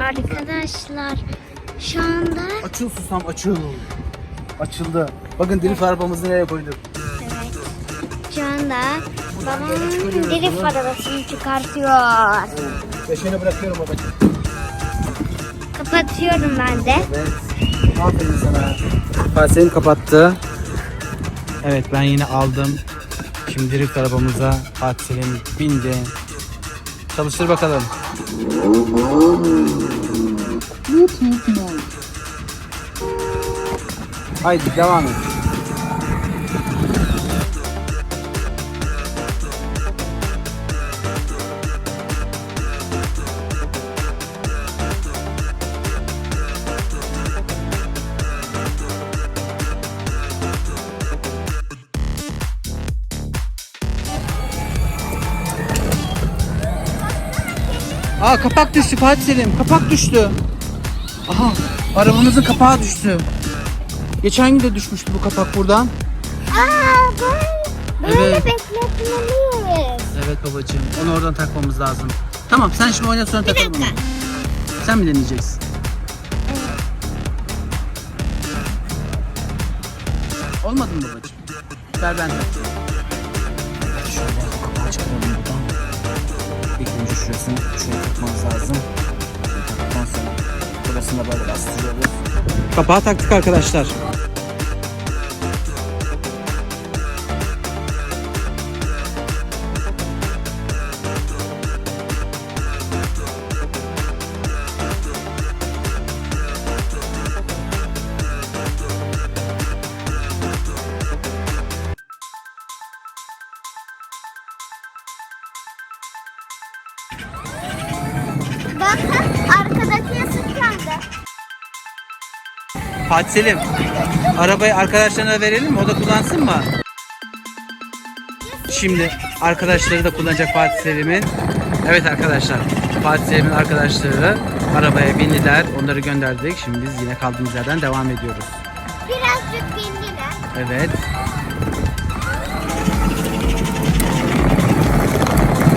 Arkadaşlar şu anda Açıl susam açıl. Açıldı. Bakın drift arabamızı nereye koyduk. evet, şu anda babamın bunu. arabasını çıkartıyor. Ve şöyle bırakıyorum babacığım. Kapatıyorum ben de. Evet. Aferin sana. Fatih Selim kapattı. Evet ben yine aldım. Şimdi drift arabamıza Fatih Selim bindi. Çalıştır bakalım. Haydi devam et. Aa kapak düştü Fatih Selim. Kapak düştü. Aha arabamızın kapağı düştü. Geçen gün de düşmüştü bu kapak buradan. Aa böyle, böyle Evet. bekletmeliyiz. Evet babacığım. Onu oradan takmamız lazım. Tamam sen şimdi oyna sonra takalım onu. Sen mi deneyeceksin? Olmadı mı babacığım? Ver ben de. Şöyle kapağı çıkaralım buradan. Önce şurasını şöyle takmamız lazım. Taktıktan sonra burasını böyle bastırıyoruz. Kapağı taktık arkadaşlar. Bakın arkadaki sıçrandı. Fatih Selim, arabayı arkadaşlarına verelim mi? O da kullansın mı? Şimdi arkadaşları da kullanacak Fatih Selim'in. Evet arkadaşlar, Fatih Selim'in arkadaşları arabaya bindiler. Onları gönderdik. Şimdi biz yine kaldığımız yerden devam ediyoruz. Birazcık bindiler. Evet.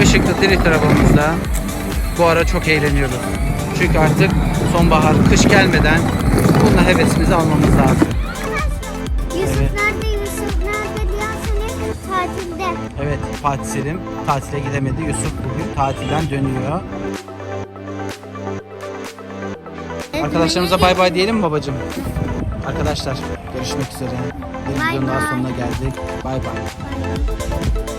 Işıklı drift arabamızda bu ara çok eğleniyoruz. Çünkü artık sonbahar, kış gelmeden bununla hevesimizi almamız lazım. Yusuf Evet. nerede? Yusuf nerede diyorsanız tatilde. Evet Fatih Selim tatile gidemedi. Yusuf bugün tatilden dönüyor. Arkadaşlarımıza bay bay diyelim mi babacığım? Arkadaşlar görüşmek üzere. Bir videonun daha sonuna geldik. Bay bay.